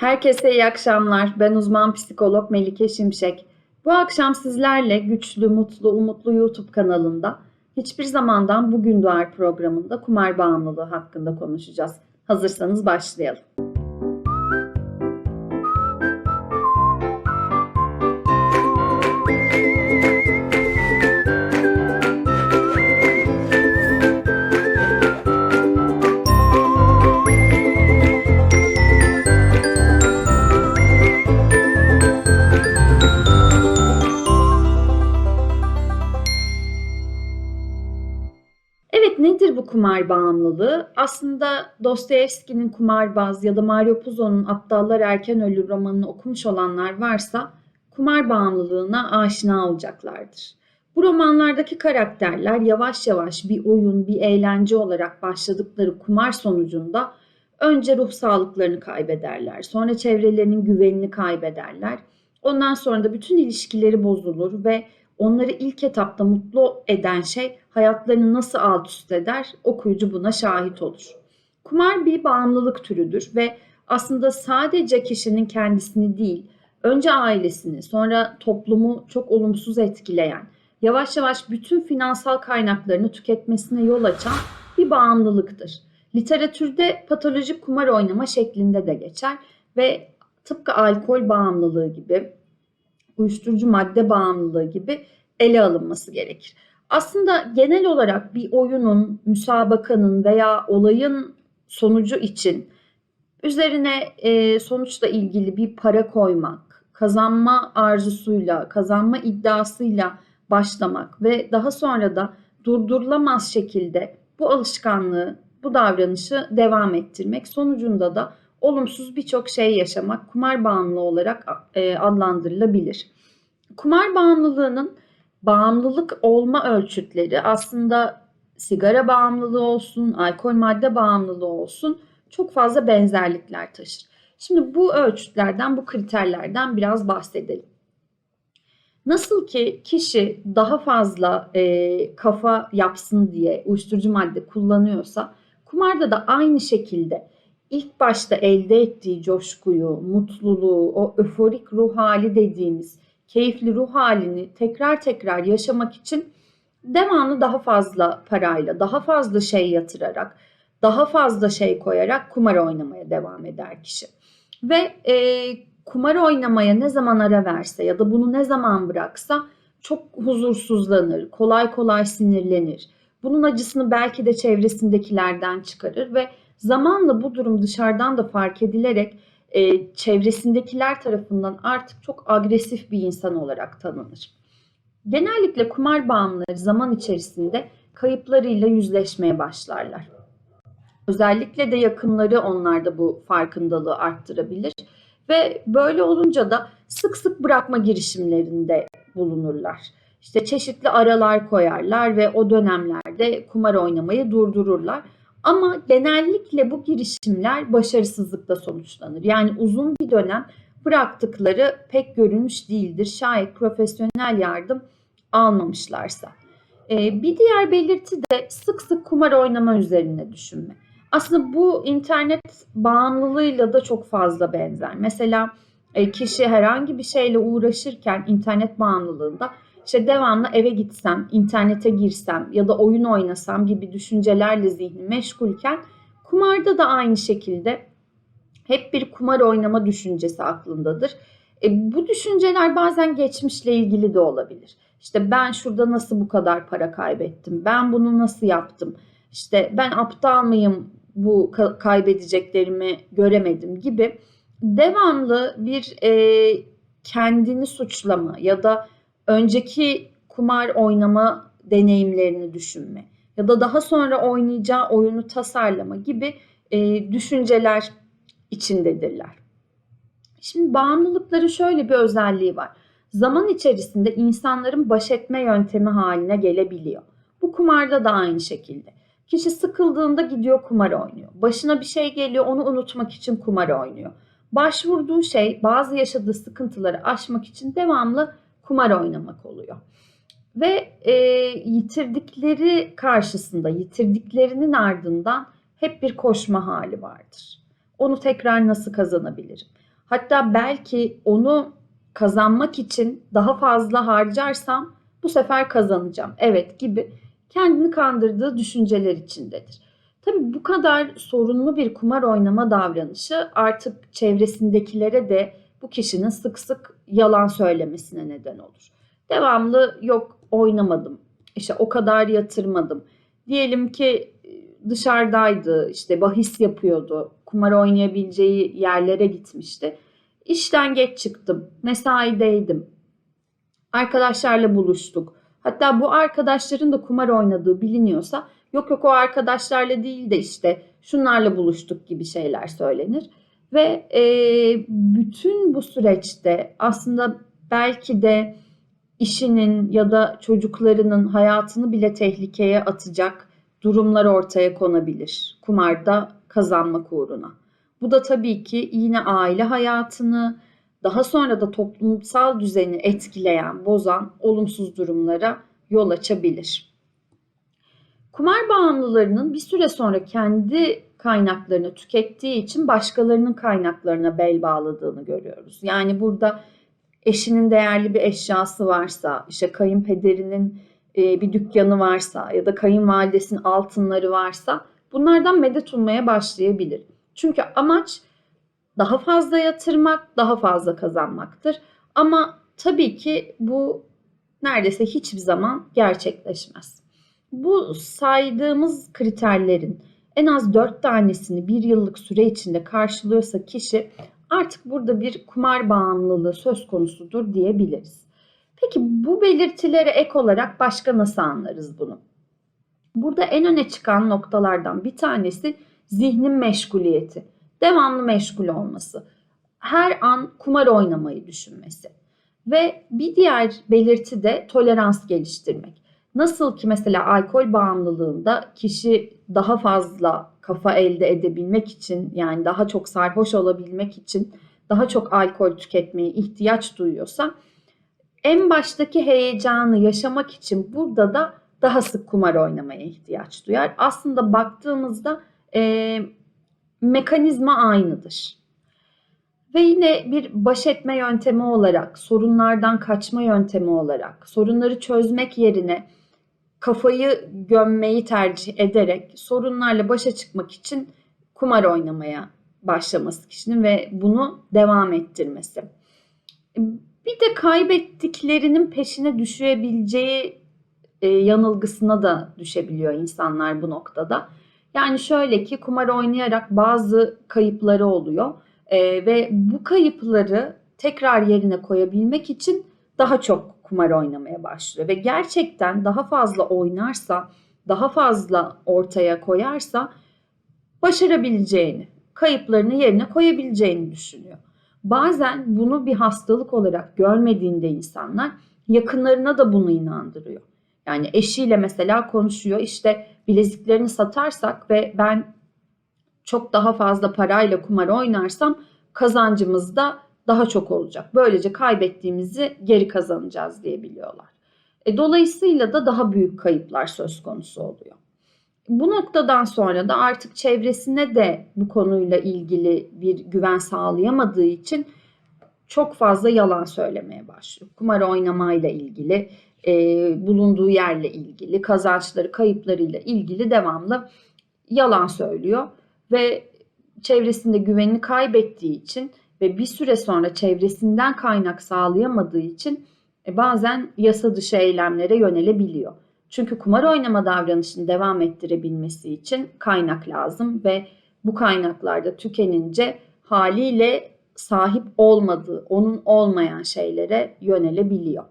Herkese iyi akşamlar. Ben uzman psikolog Melike Şimşek. Bu akşam sizlerle Güçlü, Mutlu, Umutlu YouTube kanalında Hiçbir Zamandan Bugün Doğar programında kumar bağımlılığı hakkında konuşacağız. Hazırsanız başlayalım. Kumar bağımlılığı? Aslında Dostoyevski'nin Kumarbaz ya da Mario Puzo'nun Aptallar Erken Ölür romanını okumuş olanlar varsa kumar bağımlılığına aşina olacaklardır. Bu romanlardaki karakterler yavaş yavaş bir oyun, bir eğlence olarak başladıkları kumar sonucunda önce ruh sağlıklarını kaybederler, sonra çevrelerinin güvenini kaybederler. Ondan sonra da bütün ilişkileri bozulur ve onları ilk etapta mutlu eden şey hayatlarını nasıl alt üst eder okuyucu buna şahit olur. Kumar bir bağımlılık türüdür ve aslında sadece kişinin kendisini değil, önce ailesini, sonra toplumu çok olumsuz etkileyen, yavaş yavaş bütün finansal kaynaklarını tüketmesine yol açan bir bağımlılıktır. Literatürde patolojik kumar oynama şeklinde de geçer ve tıpkı alkol bağımlılığı gibi, uyuşturucu madde bağımlılığı gibi ele alınması gerekir. Aslında genel olarak bir oyunun, müsabakanın veya olayın sonucu için üzerine e, sonuçla ilgili bir para koymak, kazanma arzusuyla, kazanma iddiasıyla başlamak ve daha sonra da durdurulamaz şekilde bu alışkanlığı, bu davranışı devam ettirmek sonucunda da olumsuz birçok şey yaşamak kumar bağımlılığı olarak e, adlandırılabilir. Kumar bağımlılığının bağımlılık olma ölçütleri aslında sigara bağımlılığı olsun, alkol madde bağımlılığı olsun çok fazla benzerlikler taşır. Şimdi bu ölçütlerden, bu kriterlerden biraz bahsedelim. Nasıl ki kişi daha fazla e, kafa yapsın diye uyuşturucu madde kullanıyorsa, kumarda da aynı şekilde ilk başta elde ettiği coşkuyu, mutluluğu, o öforik ruh hali dediğimiz keyifli ruh halini tekrar tekrar yaşamak için devamlı daha fazla parayla, daha fazla şey yatırarak, daha fazla şey koyarak kumar oynamaya devam eder kişi. Ve e, kumar oynamaya ne zaman ara verse ya da bunu ne zaman bıraksa çok huzursuzlanır, kolay kolay sinirlenir. Bunun acısını belki de çevresindekilerden çıkarır ve zamanla bu durum dışarıdan da fark edilerek e, çevresindekiler tarafından artık çok agresif bir insan olarak tanınır. Genellikle kumar bağımlıları zaman içerisinde kayıplarıyla yüzleşmeye başlarlar. Özellikle de yakınları onlarda bu farkındalığı arttırabilir ve böyle olunca da sık sık bırakma girişimlerinde bulunurlar. İşte çeşitli aralar koyarlar ve o dönemlerde kumar oynamayı durdururlar. Ama genellikle bu girişimler başarısızlıkla sonuçlanır. Yani uzun bir dönem bıraktıkları pek görülmüş değildir. Şayet profesyonel yardım almamışlarsa. Ee, bir diğer belirti de sık sık kumar oynama üzerine düşünme. Aslında bu internet bağımlılığıyla da çok fazla benzer. Mesela e, kişi herhangi bir şeyle uğraşırken internet bağımlılığında işte devamlı eve gitsem, internete girsem ya da oyun oynasam gibi düşüncelerle zihni meşgulken kumarda da aynı şekilde hep bir kumar oynama düşüncesi aklındadır. E, bu düşünceler bazen geçmişle ilgili de olabilir. İşte ben şurada nasıl bu kadar para kaybettim? Ben bunu nasıl yaptım? İşte ben aptal mıyım bu kaybedeceklerimi göremedim gibi devamlı bir e, kendini suçlama ya da önceki kumar oynama deneyimlerini düşünme ya da daha sonra oynayacağı oyunu tasarlama gibi e, düşünceler içindedirler. Şimdi bağımlılıkların şöyle bir özelliği var. Zaman içerisinde insanların baş etme yöntemi haline gelebiliyor. Bu kumarda da aynı şekilde. Kişi sıkıldığında gidiyor kumar oynuyor. Başına bir şey geliyor onu unutmak için kumar oynuyor. Başvurduğu şey bazı yaşadığı sıkıntıları aşmak için devamlı kumar oynamak oluyor. Ve e, yitirdikleri karşısında, yitirdiklerinin ardından hep bir koşma hali vardır. onu tekrar nasıl kazanabilirim? Hatta belki onu kazanmak için daha fazla harcarsam bu sefer kazanacağım. Evet gibi kendini kandırdığı düşünceler içindedir. Tabii bu kadar sorunlu bir kumar oynama davranışı artık çevresindekilere de bu kişinin sık sık yalan söylemesine neden olur. Devamlı yok oynamadım, işte o kadar yatırmadım. Diyelim ki dışarıdaydı, işte bahis yapıyordu, kumar oynayabileceği yerlere gitmişti. İşten geç çıktım, mesaideydim, arkadaşlarla buluştuk. Hatta bu arkadaşların da kumar oynadığı biliniyorsa yok yok o arkadaşlarla değil de işte şunlarla buluştuk gibi şeyler söylenir. Ve e, bütün bu süreçte aslında belki de işinin ya da çocuklarının hayatını bile tehlikeye atacak durumlar ortaya konabilir kumarda kazanmak uğruna. Bu da tabii ki yine aile hayatını, daha sonra da toplumsal düzeni etkileyen, bozan olumsuz durumlara yol açabilir. Kumar bağımlılarının bir süre sonra kendi kaynaklarını tükettiği için başkalarının kaynaklarına bel bağladığını görüyoruz. Yani burada eşinin değerli bir eşyası varsa, işte kayınpederinin e, bir dükkanı varsa ya da kayınvalidesinin altınları varsa bunlardan medet ummaya başlayabilir. Çünkü amaç daha fazla yatırmak, daha fazla kazanmaktır. Ama tabii ki bu neredeyse hiçbir zaman gerçekleşmez. Bu saydığımız kriterlerin en az 4 tanesini bir yıllık süre içinde karşılıyorsa kişi artık burada bir kumar bağımlılığı söz konusudur diyebiliriz. Peki bu belirtilere ek olarak başka nasıl anlarız bunu? Burada en öne çıkan noktalardan bir tanesi zihnin meşguliyeti. Devamlı meşgul olması. Her an kumar oynamayı düşünmesi. Ve bir diğer belirti de tolerans geliştirmek. Nasıl ki mesela alkol bağımlılığında kişi daha fazla kafa elde edebilmek için yani daha çok sarhoş olabilmek için daha çok alkol tüketmeye ihtiyaç duyuyorsa en baştaki heyecanı yaşamak için burada da daha sık kumar oynamaya ihtiyaç duyar. Aslında baktığımızda e, mekanizma aynıdır. Ve yine bir baş etme yöntemi olarak, sorunlardan kaçma yöntemi olarak, sorunları çözmek yerine kafayı gömmeyi tercih ederek sorunlarla başa çıkmak için kumar oynamaya başlaması kişinin ve bunu devam ettirmesi. Bir de kaybettiklerinin peşine düşebileceği e, yanılgısına da düşebiliyor insanlar bu noktada. Yani şöyle ki kumar oynayarak bazı kayıpları oluyor e, ve bu kayıpları tekrar yerine koyabilmek için daha çok kumar oynamaya başlıyor ve gerçekten daha fazla oynarsa, daha fazla ortaya koyarsa başarabileceğini, kayıplarını yerine koyabileceğini düşünüyor. Bazen bunu bir hastalık olarak görmediğinde insanlar yakınlarına da bunu inandırıyor. Yani eşiyle mesela konuşuyor işte bileziklerini satarsak ve ben çok daha fazla parayla kumar oynarsam kazancımız da daha çok olacak. Böylece kaybettiğimizi geri kazanacağız diye biliyorlar. E, dolayısıyla da daha büyük kayıplar söz konusu oluyor. Bu noktadan sonra da artık çevresine de bu konuyla ilgili bir güven sağlayamadığı için çok fazla yalan söylemeye başlıyor. Kumar oynamayla ilgili, e, bulunduğu yerle ilgili, kazançları, kayıplarıyla ilgili devamlı yalan söylüyor ve çevresinde güvenini kaybettiği için ve bir süre sonra çevresinden kaynak sağlayamadığı için e, bazen yasa dışı eylemlere yönelebiliyor. Çünkü kumar oynama davranışını devam ettirebilmesi için kaynak lazım ve bu kaynaklarda tükenince haliyle sahip olmadığı, onun olmayan şeylere yönelebiliyor.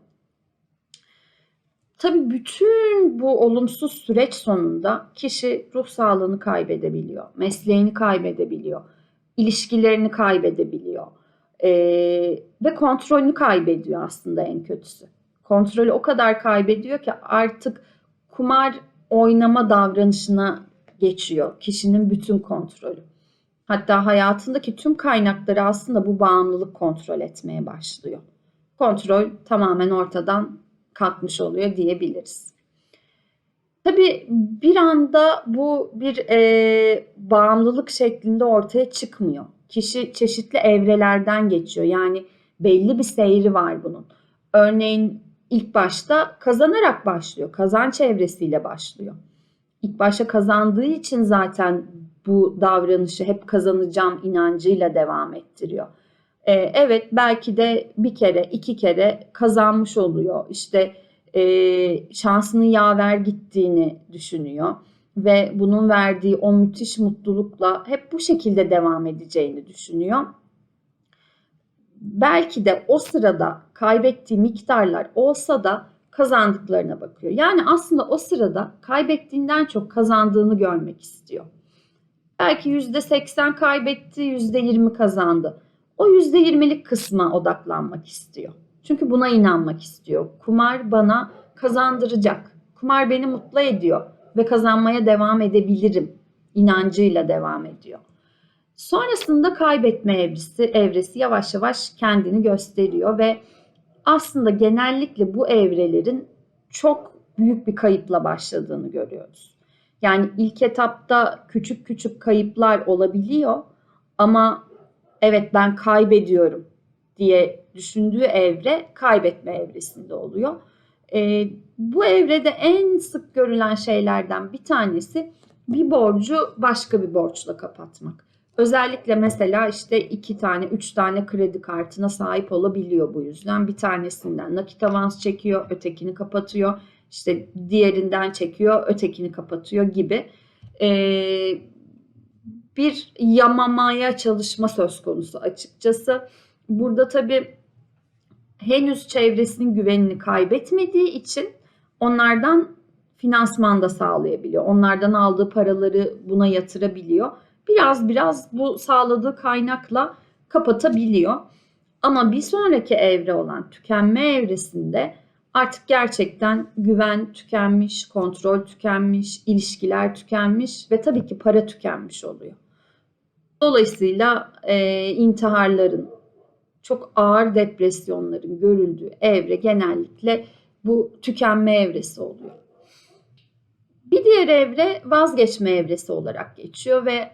Tabii bütün bu olumsuz süreç sonunda kişi ruh sağlığını kaybedebiliyor, mesleğini kaybedebiliyor, ilişkilerini kaybedebiliyor ee, ve kontrolünü kaybediyor aslında en kötüsü. Kontrolü o kadar kaybediyor ki artık kumar oynama davranışına geçiyor kişinin bütün kontrolü. Hatta hayatındaki tüm kaynakları aslında bu bağımlılık kontrol etmeye başlıyor. Kontrol tamamen ortadan kalkmış oluyor diyebiliriz. Tabii bir anda bu bir e, bağımlılık şeklinde ortaya çıkmıyor. Kişi çeşitli evrelerden geçiyor. Yani belli bir seyri var bunun. Örneğin ilk başta kazanarak başlıyor. Kazanç evresiyle başlıyor. İlk başta kazandığı için zaten bu davranışı hep kazanacağım inancıyla devam ettiriyor. Ee, evet belki de bir kere iki kere kazanmış oluyor. İşte e, şansının yaver gittiğini düşünüyor ve bunun verdiği o müthiş mutlulukla hep bu şekilde devam edeceğini düşünüyor. Belki de o sırada kaybettiği miktarlar olsa da kazandıklarına bakıyor. Yani aslında o sırada kaybettiğinden çok kazandığını görmek istiyor. Belki %80 kaybetti, %20 kazandı. O %20'lik kısma odaklanmak istiyor. Çünkü buna inanmak istiyor. Kumar bana kazandıracak. Kumar beni mutlu ediyor ve kazanmaya devam edebilirim inancıyla devam ediyor. Sonrasında kaybetme evresi, evresi yavaş yavaş kendini gösteriyor ve aslında genellikle bu evrelerin çok büyük bir kayıpla başladığını görüyoruz. Yani ilk etapta küçük küçük kayıplar olabiliyor ama evet ben kaybediyorum diye düşündüğü evre kaybetme evresinde oluyor. E, bu evrede en sık görülen şeylerden bir tanesi bir borcu başka bir borçla kapatmak. Özellikle mesela işte iki tane, üç tane kredi kartına sahip olabiliyor bu yüzden. Bir tanesinden nakit avans çekiyor, ötekini kapatıyor. İşte diğerinden çekiyor, ötekini kapatıyor gibi. Ee, bir yamamaya çalışma söz konusu açıkçası. Burada tabii henüz çevresinin güvenini kaybetmediği için onlardan finansman da sağlayabiliyor. Onlardan aldığı paraları buna yatırabiliyor. Biraz biraz bu sağladığı kaynakla kapatabiliyor. Ama bir sonraki evre olan tükenme evresinde artık gerçekten güven tükenmiş, kontrol tükenmiş, ilişkiler tükenmiş ve tabii ki para tükenmiş oluyor. Dolayısıyla e, intiharların, çok ağır depresyonların görüldüğü evre genellikle bu tükenme evresi oluyor. Bir diğer evre vazgeçme evresi olarak geçiyor ve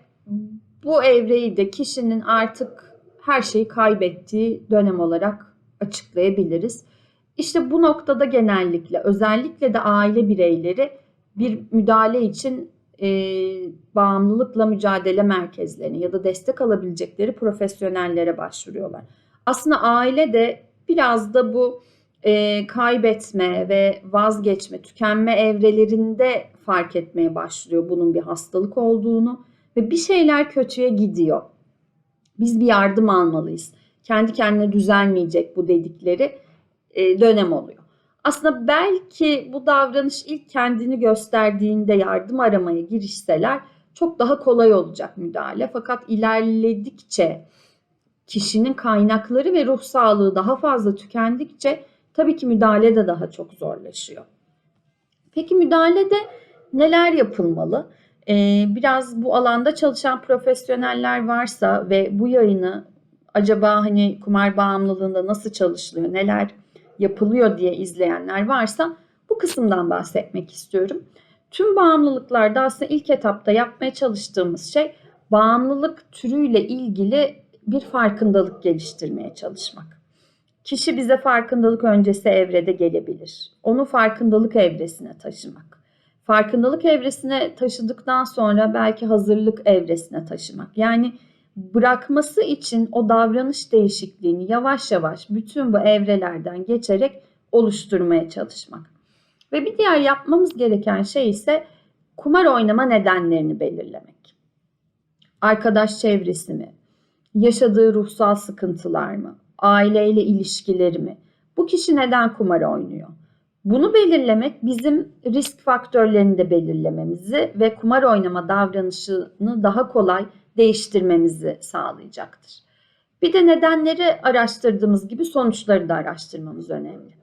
bu evreyi de kişinin artık her şeyi kaybettiği dönem olarak açıklayabiliriz. İşte bu noktada genellikle özellikle de aile bireyleri bir müdahale için e, bağımlılıkla mücadele merkezlerine ya da destek alabilecekleri profesyonellere başvuruyorlar. Aslında aile de biraz da bu e, kaybetme ve vazgeçme, tükenme evrelerinde fark etmeye başlıyor bunun bir hastalık olduğunu ve bir şeyler kötüye gidiyor. Biz bir yardım almalıyız. Kendi kendine düzelmeyecek bu dedikleri e, dönem oluyor. Aslında belki bu davranış ilk kendini gösterdiğinde yardım aramaya girişseler çok daha kolay olacak müdahale. Fakat ilerledikçe kişinin kaynakları ve ruh sağlığı daha fazla tükendikçe tabii ki müdahale de daha çok zorlaşıyor. Peki müdahalede neler yapılmalı? Ee, biraz bu alanda çalışan profesyoneller varsa ve bu yayını acaba hani kumar bağımlılığında nasıl çalışılıyor, neler yapılıyor diye izleyenler varsa bu kısımdan bahsetmek istiyorum. Tüm bağımlılıklarda aslında ilk etapta yapmaya çalıştığımız şey bağımlılık türüyle ilgili bir farkındalık geliştirmeye çalışmak. Kişi bize farkındalık öncesi evrede gelebilir. Onu farkındalık evresine taşımak. Farkındalık evresine taşıdıktan sonra belki hazırlık evresine taşımak. Yani bırakması için o davranış değişikliğini yavaş yavaş bütün bu evrelerden geçerek oluşturmaya çalışmak. Ve bir diğer yapmamız gereken şey ise kumar oynama nedenlerini belirlemek. Arkadaş çevresi mi? Yaşadığı ruhsal sıkıntılar mı? Aileyle ilişkileri mi? Bu kişi neden kumar oynuyor? Bunu belirlemek bizim risk faktörlerini de belirlememizi ve kumar oynama davranışını daha kolay değiştirmemizi sağlayacaktır. Bir de nedenleri araştırdığımız gibi sonuçları da araştırmamız önemli.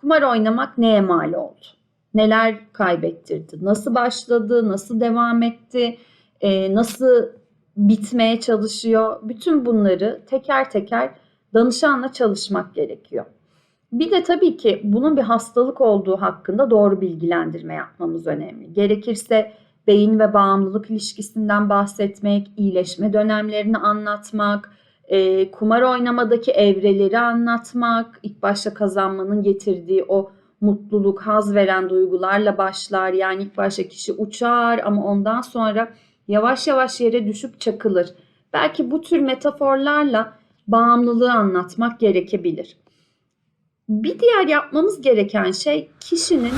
Kumar oynamak neye mal oldu? Neler kaybettirdi? Nasıl başladı? Nasıl devam etti? Ee, nasıl bitmeye çalışıyor? Bütün bunları teker teker danışanla çalışmak gerekiyor. Bir de tabii ki bunun bir hastalık olduğu hakkında doğru bilgilendirme yapmamız önemli. Gerekirse beyin ve bağımlılık ilişkisinden bahsetmek, iyileşme dönemlerini anlatmak, e, kumar oynamadaki evreleri anlatmak, ilk başta kazanmanın getirdiği o mutluluk, haz veren duygularla başlar. Yani ilk başta kişi uçar ama ondan sonra yavaş yavaş yere düşüp çakılır. Belki bu tür metaforlarla bağımlılığı anlatmak gerekebilir. Bir diğer yapmamız gereken şey kişinin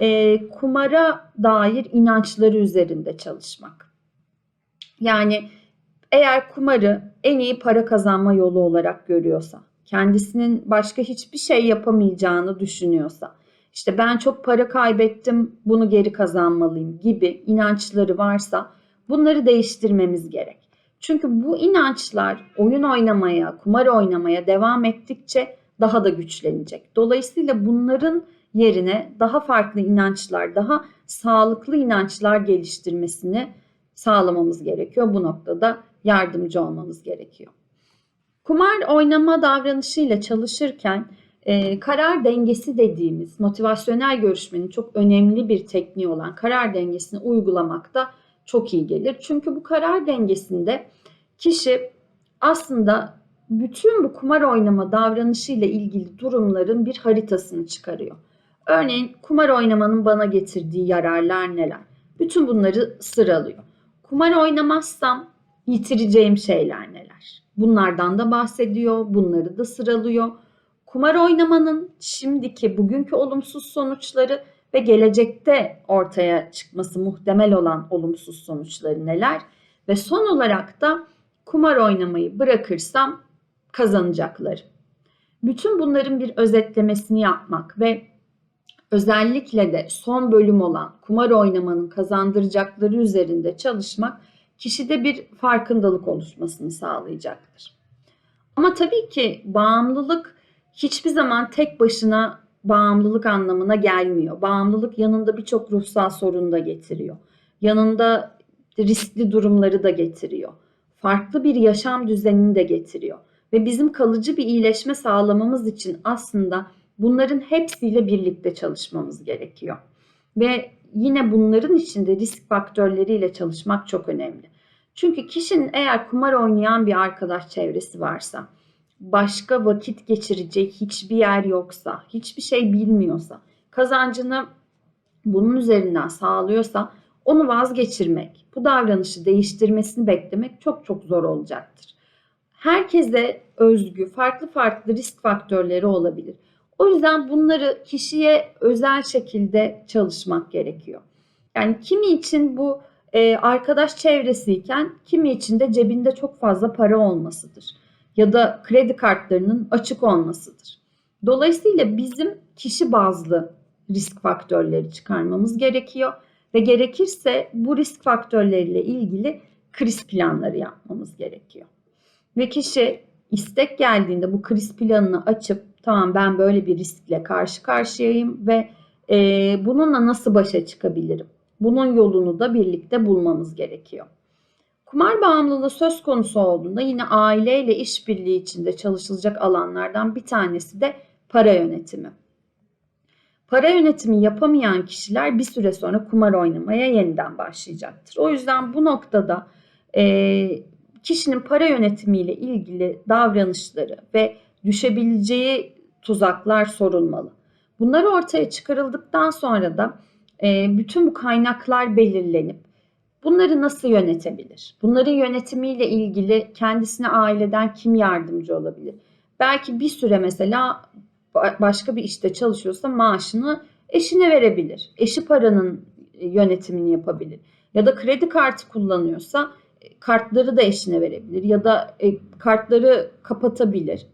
e, kumara dair inançları üzerinde çalışmak. Yani eğer kumarı en iyi para kazanma yolu olarak görüyorsa, kendisinin başka hiçbir şey yapamayacağını düşünüyorsa, işte ben çok para kaybettim, bunu geri kazanmalıyım gibi inançları varsa bunları değiştirmemiz gerek. Çünkü bu inançlar oyun oynamaya, kumar oynamaya devam ettikçe daha da güçlenecek. Dolayısıyla bunların yerine daha farklı inançlar, daha sağlıklı inançlar geliştirmesini sağlamamız gerekiyor. Bu noktada yardımcı olmamız gerekiyor. Kumar oynama davranışıyla çalışırken e, karar dengesi dediğimiz motivasyonel görüşmenin çok önemli bir tekniği olan karar dengesini uygulamak da çok iyi gelir. Çünkü bu karar dengesinde kişi aslında bütün bu kumar oynama davranışıyla ilgili durumların bir haritasını çıkarıyor. Örneğin kumar oynamanın bana getirdiği yararlar neler? Bütün bunları sıralıyor. Kumar oynamazsam yitireceğim şeyler neler? Bunlardan da bahsediyor, bunları da sıralıyor. Kumar oynamanın şimdiki, bugünkü olumsuz sonuçları ve gelecekte ortaya çıkması muhtemel olan olumsuz sonuçları neler? Ve son olarak da kumar oynamayı bırakırsam kazanacaklarım. Bütün bunların bir özetlemesini yapmak ve özellikle de son bölüm olan kumar oynamanın kazandıracakları üzerinde çalışmak kişide bir farkındalık oluşmasını sağlayacaktır. Ama tabii ki bağımlılık hiçbir zaman tek başına bağımlılık anlamına gelmiyor. Bağımlılık yanında birçok ruhsal sorun da getiriyor. Yanında riskli durumları da getiriyor. Farklı bir yaşam düzenini de getiriyor. Ve bizim kalıcı bir iyileşme sağlamamız için aslında bunların hepsiyle birlikte çalışmamız gerekiyor. Ve yine bunların içinde risk faktörleriyle çalışmak çok önemli. Çünkü kişinin eğer kumar oynayan bir arkadaş çevresi varsa, başka vakit geçirecek hiçbir yer yoksa, hiçbir şey bilmiyorsa, kazancını bunun üzerinden sağlıyorsa onu vazgeçirmek, bu davranışı değiştirmesini beklemek çok çok zor olacaktır. Herkese özgü, farklı farklı risk faktörleri olabilir. O yüzden bunları kişiye özel şekilde çalışmak gerekiyor. Yani kimi için bu e, arkadaş çevresiyken kimi için de cebinde çok fazla para olmasıdır. Ya da kredi kartlarının açık olmasıdır. Dolayısıyla bizim kişi bazlı risk faktörleri çıkarmamız gerekiyor ve gerekirse bu risk faktörleriyle ilgili kriz planları yapmamız gerekiyor. Ve kişi istek geldiğinde bu kriz planını açıp tamam ben böyle bir riskle karşı karşıyayım ve e, bununla nasıl başa çıkabilirim? Bunun yolunu da birlikte bulmamız gerekiyor. Kumar bağımlılığı söz konusu olduğunda yine aileyle işbirliği içinde çalışılacak alanlardan bir tanesi de para yönetimi. Para yönetimi yapamayan kişiler bir süre sonra kumar oynamaya yeniden başlayacaktır. O yüzden bu noktada e, kişinin para yönetimiyle ilgili davranışları ve düşebileceği tuzaklar sorulmalı. Bunlar ortaya çıkarıldıktan sonra da e, bütün bu kaynaklar belirlenip bunları nasıl yönetebilir? Bunların yönetimiyle ilgili kendisine aileden kim yardımcı olabilir? Belki bir süre mesela başka bir işte çalışıyorsa maaşını eşine verebilir. Eşi paranın yönetimini yapabilir. Ya da kredi kartı kullanıyorsa kartları da eşine verebilir ya da e, kartları kapatabilir.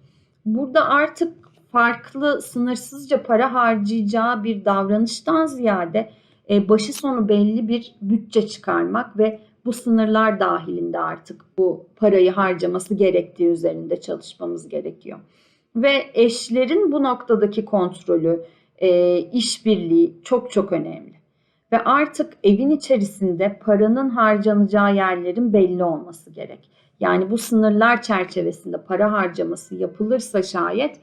Burada artık farklı sınırsızca para harcayacağı bir davranıştan ziyade e, başı sonu belli bir bütçe çıkarmak ve bu sınırlar dahilinde artık bu parayı harcaması gerektiği üzerinde çalışmamız gerekiyor. Ve eşlerin bu noktadaki kontrolü, e, işbirliği çok çok önemli. Ve artık evin içerisinde paranın harcanacağı yerlerin belli olması gerek. Yani bu sınırlar çerçevesinde para harcaması yapılırsa şayet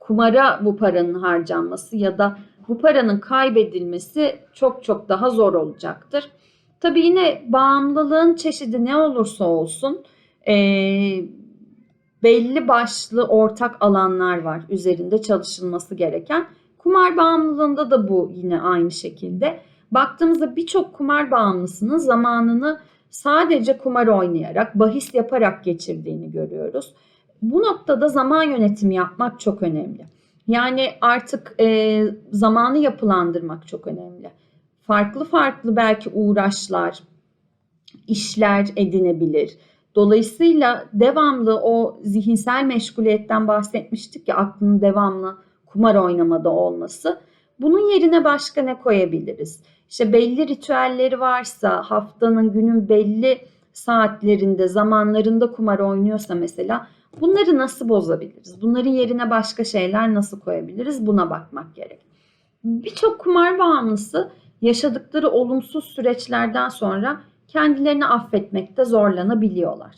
kumara bu paranın harcanması ya da bu paranın kaybedilmesi çok çok daha zor olacaktır. Tabii yine bağımlılığın çeşidi ne olursa olsun e, belli başlı ortak alanlar var üzerinde çalışılması gereken. Kumar bağımlılığında da bu yine aynı şekilde. Baktığımızda birçok kumar bağımlısının zamanını sadece kumar oynayarak, bahis yaparak geçirdiğini görüyoruz. Bu noktada zaman yönetimi yapmak çok önemli. Yani artık e, zamanı yapılandırmak çok önemli. Farklı farklı belki uğraşlar, işler edinebilir. Dolayısıyla devamlı o zihinsel meşguliyetten bahsetmiştik ya aklının devamlı kumar oynamada olması. Bunun yerine başka ne koyabiliriz? İşte belli ritüelleri varsa haftanın günün belli saatlerinde, zamanlarında kumar oynuyorsa mesela bunları nasıl bozabiliriz? Bunların yerine başka şeyler nasıl koyabiliriz? Buna bakmak gerek. Birçok kumar bağımlısı yaşadıkları olumsuz süreçlerden sonra kendilerini affetmekte zorlanabiliyorlar.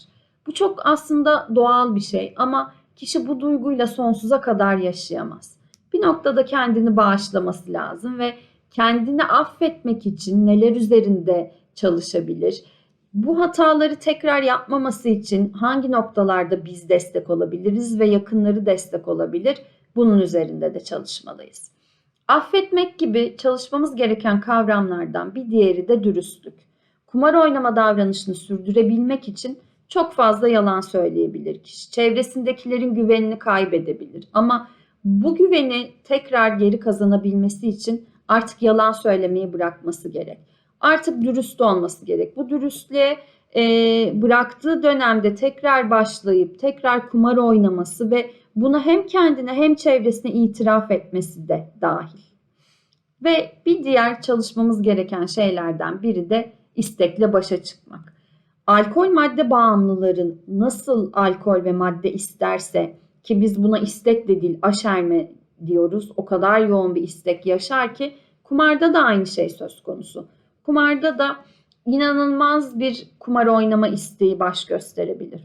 Bu çok aslında doğal bir şey ama kişi bu duyguyla sonsuza kadar yaşayamaz. Bir noktada kendini bağışlaması lazım ve kendini affetmek için neler üzerinde çalışabilir? Bu hataları tekrar yapmaması için hangi noktalarda biz destek olabiliriz ve yakınları destek olabilir? Bunun üzerinde de çalışmalıyız. Affetmek gibi çalışmamız gereken kavramlardan bir diğeri de dürüstlük. Kumar oynama davranışını sürdürebilmek için çok fazla yalan söyleyebilir kişi. Çevresindekilerin güvenini kaybedebilir. Ama bu güveni tekrar geri kazanabilmesi için artık yalan söylemeyi bırakması gerek. Artık dürüst olması gerek. Bu dürüstlüğe e, bıraktığı dönemde tekrar başlayıp tekrar kumar oynaması ve buna hem kendine hem çevresine itiraf etmesi de dahil. Ve bir diğer çalışmamız gereken şeylerden biri de istekle başa çıkmak. Alkol madde bağımlıların nasıl alkol ve madde isterse ki biz buna istek de değil aşerme diyoruz. O kadar yoğun bir istek yaşar ki kumarda da aynı şey söz konusu. Kumarda da inanılmaz bir kumar oynama isteği baş gösterebilir.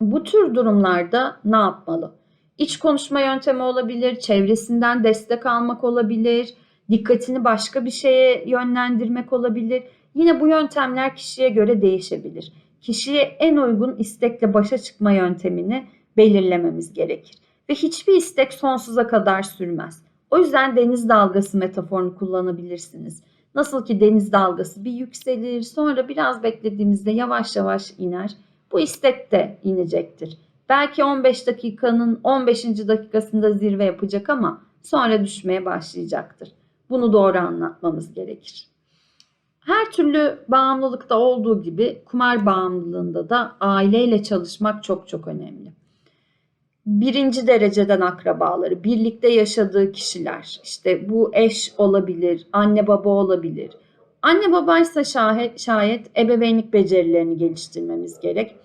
Bu tür durumlarda ne yapmalı? İç konuşma yöntemi olabilir, çevresinden destek almak olabilir, dikkatini başka bir şeye yönlendirmek olabilir. Yine bu yöntemler kişiye göre değişebilir. Kişiye en uygun istekle başa çıkma yöntemini belirlememiz gerekir. Ve hiçbir istek sonsuza kadar sürmez. O yüzden deniz dalgası metaforunu kullanabilirsiniz. Nasıl ki deniz dalgası bir yükselir, sonra biraz beklediğimizde yavaş yavaş iner. Bu istek de inecektir. Belki 15 dakikanın 15. dakikasında zirve yapacak ama sonra düşmeye başlayacaktır. Bunu doğru anlatmamız gerekir. Her türlü bağımlılıkta olduğu gibi kumar bağımlılığında da aileyle çalışmak çok çok önemli. Birinci dereceden akrabaları, birlikte yaşadığı kişiler, işte bu eş olabilir, anne baba olabilir. Anne babaysa şayet, şayet ebeveynlik becerilerini geliştirmemiz gerek.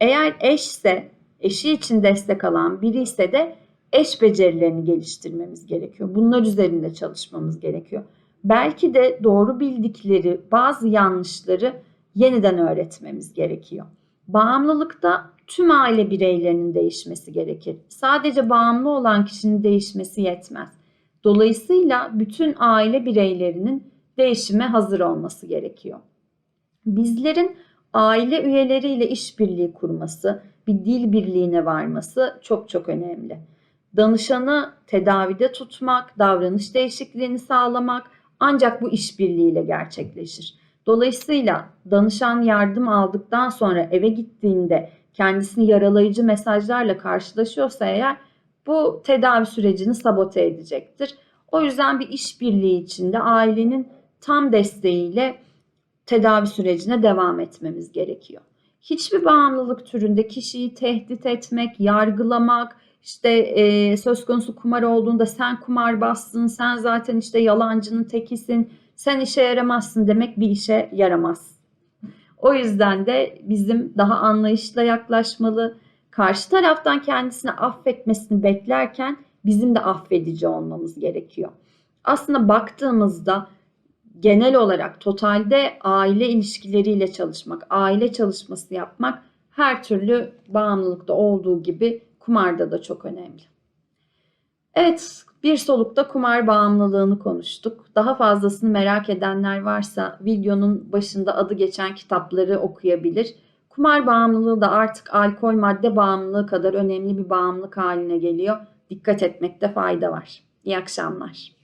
Eğer eşse, eşi için destek alan biri ise de eş becerilerini geliştirmemiz gerekiyor. Bunlar üzerinde çalışmamız gerekiyor belki de doğru bildikleri bazı yanlışları yeniden öğretmemiz gerekiyor. Bağımlılıkta tüm aile bireylerinin değişmesi gerekir. Sadece bağımlı olan kişinin değişmesi yetmez. Dolayısıyla bütün aile bireylerinin değişime hazır olması gerekiyor. Bizlerin aile üyeleriyle işbirliği kurması, bir dil birliğine varması çok çok önemli. Danışanı tedavide tutmak, davranış değişikliğini sağlamak, ancak bu işbirliğiyle gerçekleşir. Dolayısıyla danışan yardım aldıktan sonra eve gittiğinde kendisini yaralayıcı mesajlarla karşılaşıyorsa eğer bu tedavi sürecini sabote edecektir. O yüzden bir işbirliği içinde ailenin tam desteğiyle tedavi sürecine devam etmemiz gerekiyor. Hiçbir bağımlılık türünde kişiyi tehdit etmek, yargılamak, işte e, söz konusu kumar olduğunda sen kumar bastın, sen zaten işte yalancının tekisin, sen işe yaramazsın demek bir işe yaramaz. O yüzden de bizim daha anlayışla yaklaşmalı, karşı taraftan kendisini affetmesini beklerken bizim de affedici olmamız gerekiyor. Aslında baktığımızda genel olarak totalde aile ilişkileriyle çalışmak, aile çalışması yapmak her türlü bağımlılıkta olduğu gibi kumarda da çok önemli. Evet, bir solukta kumar bağımlılığını konuştuk. Daha fazlasını merak edenler varsa videonun başında adı geçen kitapları okuyabilir. Kumar bağımlılığı da artık alkol madde bağımlılığı kadar önemli bir bağımlılık haline geliyor. Dikkat etmekte fayda var. İyi akşamlar.